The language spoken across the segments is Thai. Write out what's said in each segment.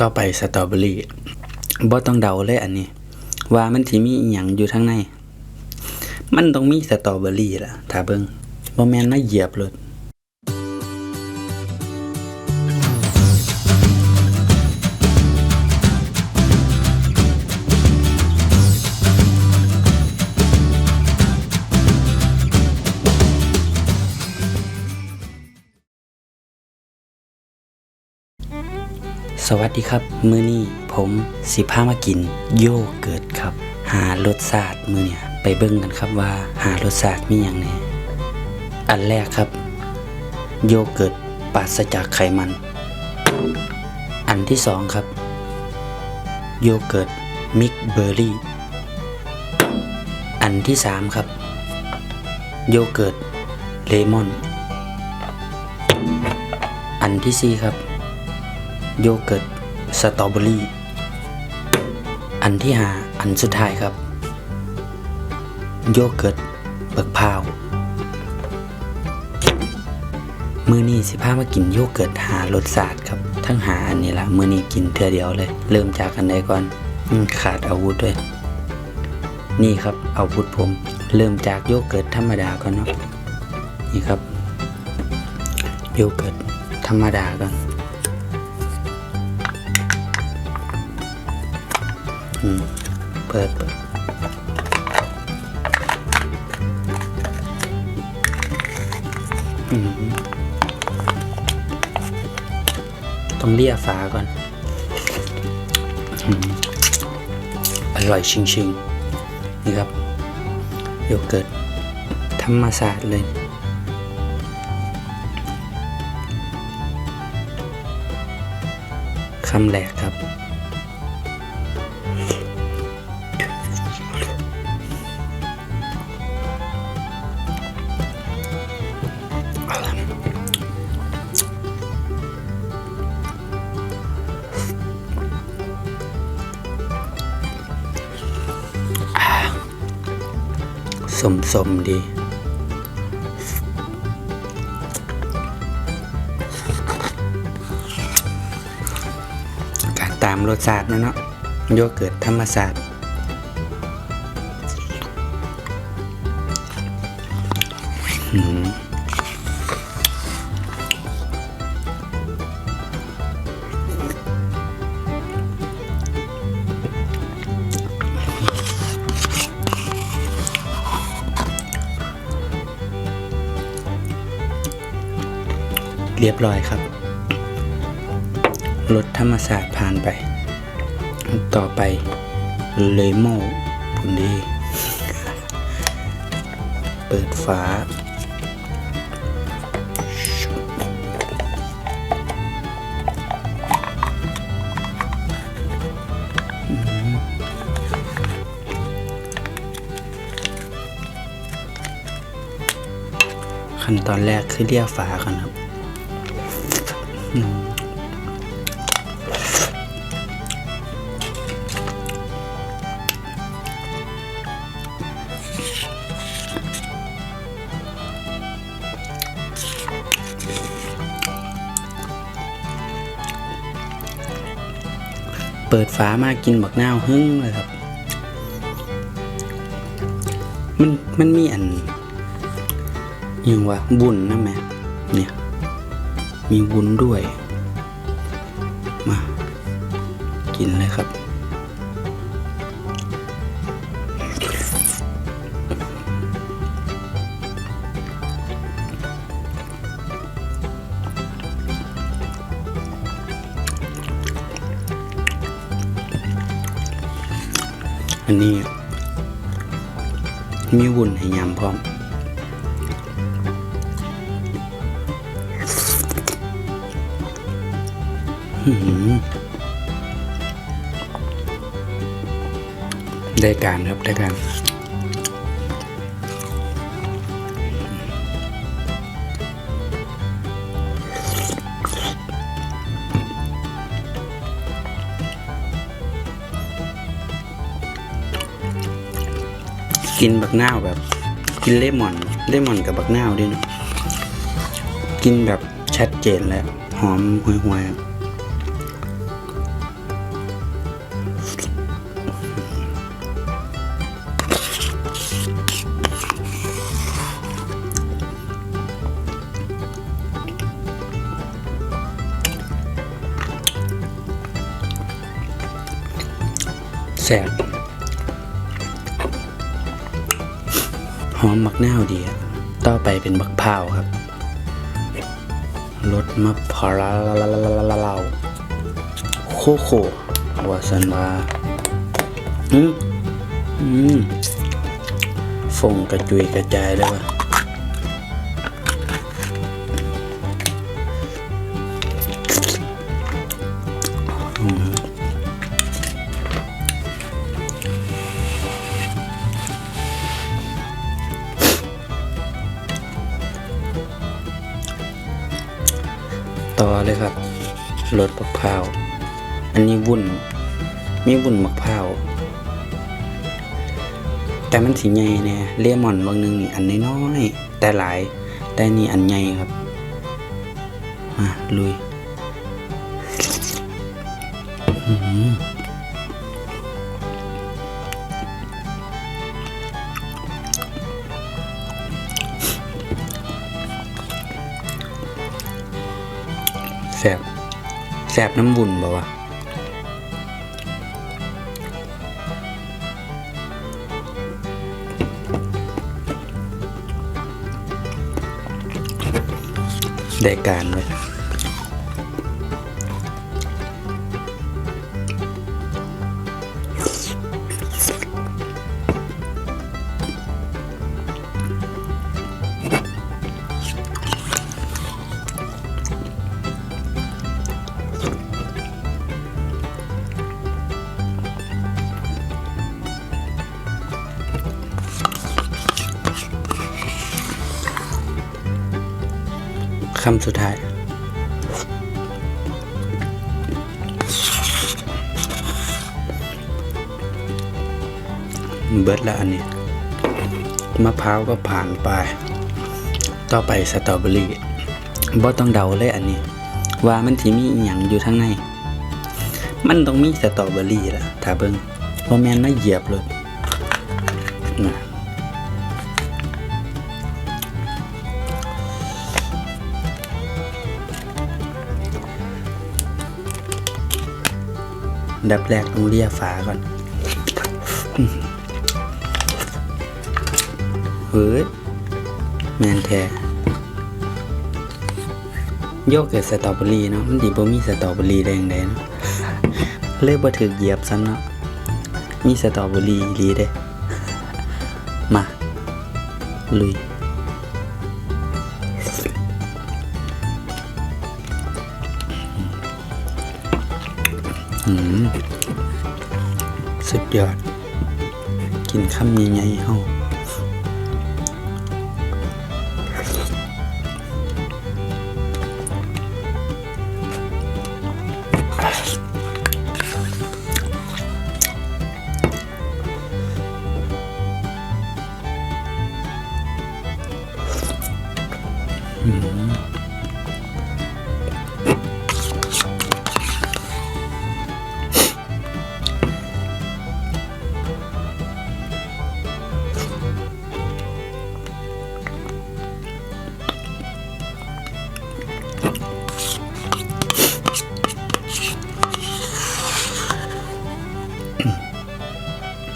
ต่อไปสตรอเบอรี่บ่ต้องเดาเลยอันนี้ ว่ามันสิมีอีหยังอยู่ข้างใน มันต้องมีสตรอเบอรี่ล่ะ ถ้าเบิ่งบ่แม่นมาเหยียบเลย สวัสดีครับ มื้อนี้ผมสิพามากิน โยเกิร์ตครับ หารสชาติมื้อเนี่ยไปเบิ่งกันครับว่าหารสชาติมีอย่างแน่อันแรกครับ โยเกิร์ตปราศจากไขมัน อันที่สองครับ โยเกิร์ตมิกเบอร์รี่ อันที่สามครับ โยเกิร์ตเลมอน อันที่สี่ครับ โยเกิร์ตสตรอเบอรี่ อันที่หาอันสุดท้ายครับ โยเกิร์ตเบิกพาว มือนี้สิพามากินโยเกิร์ตหารสชาติครับ ทั้งหาอันนี้ละมือนี้กินเทือเดียวเลย เริ่มจากอันใดก่อนอขาดอาวุธด้วย นี่ครับอาวุธผม เริ่มจากโยเกิร์ตธรรมดาก่อนเนาะนี่ครับโยเกิร์ตธรรมดาก่อน เปิดเปิดต้องเลี่ยฝาก่อน อร่อยชิงชิงๆ นี่ครับ โยเกิร์ตธรรมศาสตร์เลยคำแรกครับ สมสมๆดี การตามรสชาตินะเนาะโยเกิร์ตธรรมศาสตร์หืม เรียบร้อยครับรถธรรมศาสตร์ผ่านไป ต่อไปเลโม่พุนดีเปิดฝาขั้นตอนแรกคือเรียกฝาก่อนครับ เปิดฝามากินบักนาวหึ่งเลยครับ มันมันมีอันยังว่าบุญนะแม่เนี่ย มีวุ้นด้วย มา กินเลยครับ อันนี้ มีวุ้นให้ยำพร้อม ได้การครับ ได้การกินบักนาวแบบ กินเลมอนเลมอนกับบักนาวด้วยนะกินแบบชัดเจนเลยอะหอมห่วยๆ บหอมมักนาวดีอะต่อไปเป็นบักพร้าวครับรสมะพร้าวโคโค่วาสันวาอืมอืมฟงกระจุยกระจายเลยว่ะ ยครับรสมะพร้าว อันนี้วุ่น มีวุ่นมะพร้าว แต่มันสีใหญ่เน่เลมอนบางนึงนี่อันน้อยๆแต่หลาย แต่นี่อันใหญ่ครับ มาลุย อืม แสบแสบน้ำบุญบ่วะได้การไว้ย คำสุดท้ายเบิร์ดแล้วอันนี้มะพร้าวก็ผ่านไป ต่อไปสตรอเบอรี่บ่ต้องเดาเลยอันนี้ ว่ามันที่มีอย่างอยู่ข้งใน มันต้องมีสตรอเบอรี่ละถ้าเบิ่งบ่แม่นมาเหยียบเลย นดับแรกต้องเลียฝาก่อนเฮ้ยแมนแท้โยเกิร์ตสตรอเบอรี่เนาะมันดีบ่มีสตรอเบอรี่แดงแดงเลยบ่ถึกเหยียบซ้ำเนาะมีสตรอเบอรี่อีหลีเด้มาลุย ยอด กินคำใหญ่ๆเฮา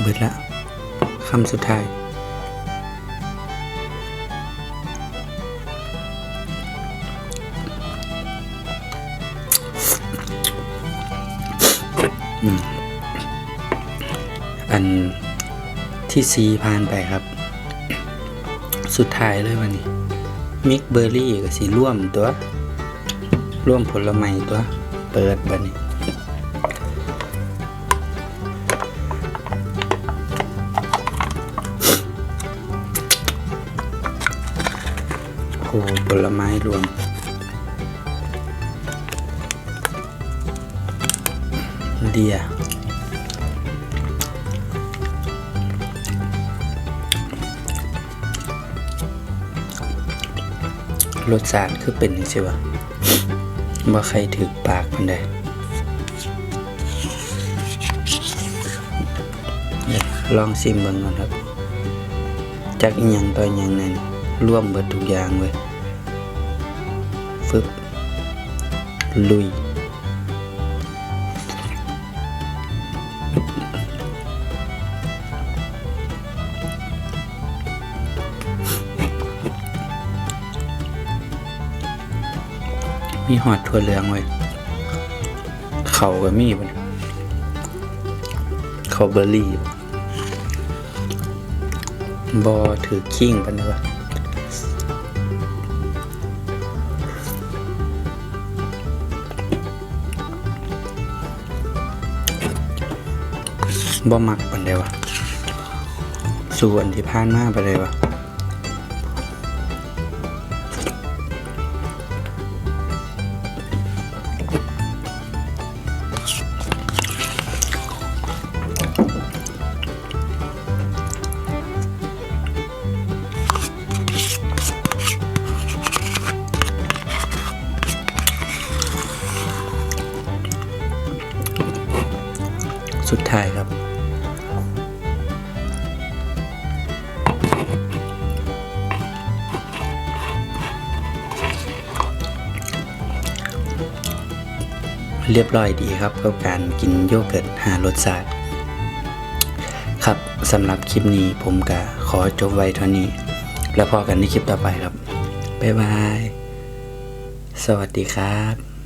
เบิดละคำสุดท้าย อันที่ซีผ่านไปครับ สุดท้ายเลยวันนี้ มิกเบอร์รี่กับสีร่วมตัว ร่วมผลไม้ตัว เปิดบันนี้ โอ้ผลไม้รวม เดียรสชาติคือเป็นจังซี่วะบ่ใครถือปากมันได้ลองซิมบิ่งก่อนครับจากอีหยังต่ออีหยังนั่นร่วมเบิดทุกอย่างเว้ย ฟึบลุยมีหอดทั่วเหลืองเว้ยเขาก็มีมันเขาเบอร์รี่บอถือขิ้งปันเนอะ บ่มักปันเดียวะส่วนที่ผ่านมาไปเลยวะ รียบร้อยดีครับกับการกินโยเกิร์ตหารสชาติครับสำหรับคลิปนี้ผมก็ขอจบไว้เท่านี้ แล้วพอกันในคลิปต่อไปครับ บ๊ายบาย สวัสดีครับ